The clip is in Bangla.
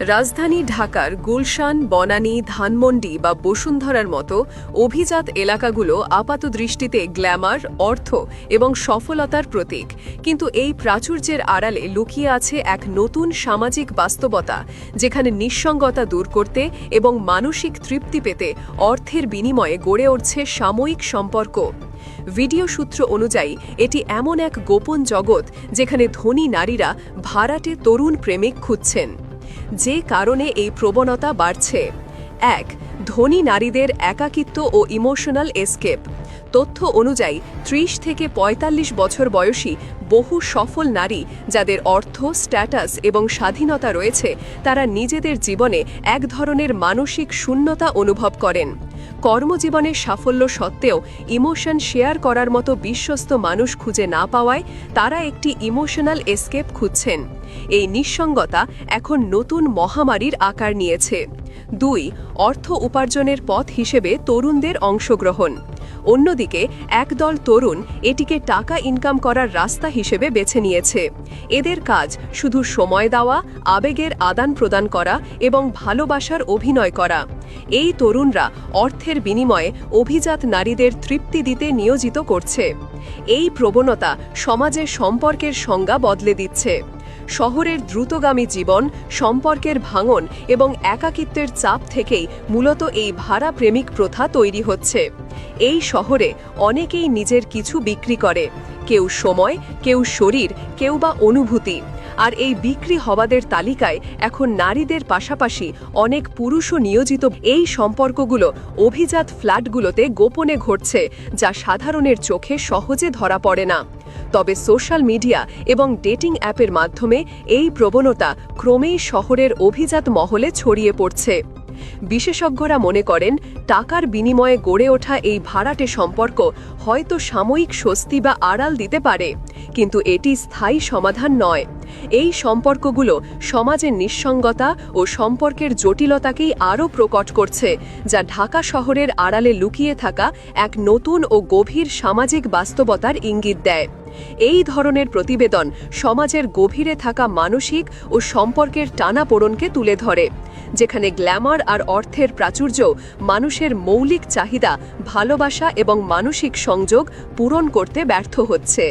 রাজধানী ঢাকার গুলশান, বনানী, ধানমন্ডি বা বসুন্ধরার মতো অভিজাত এলাকাগুলো আপাত দৃষ্টিতে গ্ল্যামার, অর্থ এবং সফলতার প্রতীক। কিন্তু এই প্রাচুর্যের আড়ালে লুকিয়ে আছে এক নতুন সামাজিক বাস্তবতা, যেখানে নিঃসঙ্গতা দূর করতে এবং মানসিক তৃপ্তি পেতে অর্থের বিনিময়ে গড়ে উঠছে সাময়িক সম্পর্ক। ভিডিও সূত্র অনুযায়ী, এটি এমন এক গোপন জগৎ যেখানে ধনী নারীরা ভাড়াটে তরুণ প্রেমিক খুঁজছেন। যে কারণে এই প্রবণতা বাড়ছে। এক, ধনী নারীদের একাকিত্ব ও ইমোশনাল এসকেপ। তথ্য অনুযায়ী, ত্রিশ থেকে ৪৫ বছর বয়সী বহু সফল নারী যাদের অর্থ, স্ট্যাটাস এবং স্বাধীনতা রয়েছে, তারা নিজেদের জীবনে এক ধরনের মানসিক শূন্যতা অনুভব করেন। কর্মজীবনের সাফল্য সত্ত্বেও ইমোশন শেয়ার করার মতো বিশ্বস্ত মানুষ খুঁজে না পাওয়ায় তারা একটি ইমোশনাল এসকেপ খুঁজছেন। এই নিঃসঙ্গতা এখন নতুন মহামারীর আকার নিয়েছে। দুই, অর্থ উপার্জনের পথ হিসেবে তরুণদের অংশগ্রহণ। অন্যদিকে একদল তরুণ এটিকে টাকা ইনকাম করার রাস্তা হিসেবে বেছে নিয়েছে। এদের কাজ শুধু সময় দেওয়া, আবেগের আদান প্রদান করা এবং ভালোবাসার অভিনয় করা। এই তরুণরা অর্থের বিনিময়ে অভিজাত নারীদের তৃপ্তি দিতে নিয়োজিত করছে। এই প্রবণতা সমাজে সম্পর্কের সংজ্ঞা বদলে দিচ্ছে। শহরের দ্রুতগামী জীবন, সম্পর্কের ভাঙন এবং একাকিত্বের চাপ থেকেই মূলত এই ভাড়া প্রেমিক প্রথা তৈরি হচ্ছে। এই শহরে অনেকেই নিজের কিছু বিক্রি করে। কেউ সময়, কেউ শরীর, কেউ বা অনুভূতি। আর এই বিক্রি হওয়াদের তালিকায় এখন নারীদের পাশাপাশি অনেক পুরুষও নিয়োজিত। এই সম্পর্কগুলো অভিজাত ফ্ল্যাটগুলোতে গোপনে ঘটছে, যা সাধারণের চোখে সহজে ধরা পড়ে না। তবে সোশ্যাল মিডিয়া এবং ডেটিং অ্যাপের মাধ্যমে এই প্রবণতা ক্রমেই শহরের অভিজাত মহলে ছড়িয়ে পড়ছে। বিশেষজ্ঞরা মনে করেন, টাকার বিনিময়ে গড়ে ওঠা এই ভাড়াটে সম্পর্ক হয়তো সাময়িক স্বস্তি বা আড়াল দিতে পারে। কিন্তু এটি স্থায়ী সমাধান নয়। এই সম্পর্কগুলো সমাজের নিঃসঙ্গতা ও সম্পর্কের জটিলতাকেই আরও প্রকট করছে, যা ঢাকা শহরের আড়ালে লুকিয়ে থাকা এক নতুন ও গভীর সামাজিক বাস্তবতার ইঙ্গিত দেয়। এই ধরনের প্রতিবেদন সমাজের গভীরে থাকা মানসিক ও সম্পর্কের টানাপোড়নকে তুলে ধরে, যেখানে গ্ল্যামার আর অর্থের প্রাচুর্য, মানুষের মৌলিক চাহিদা, ভালোবাসা এবং মানসিক সংযোগ পূরণ করতে ব্যর্থ হচ্ছে।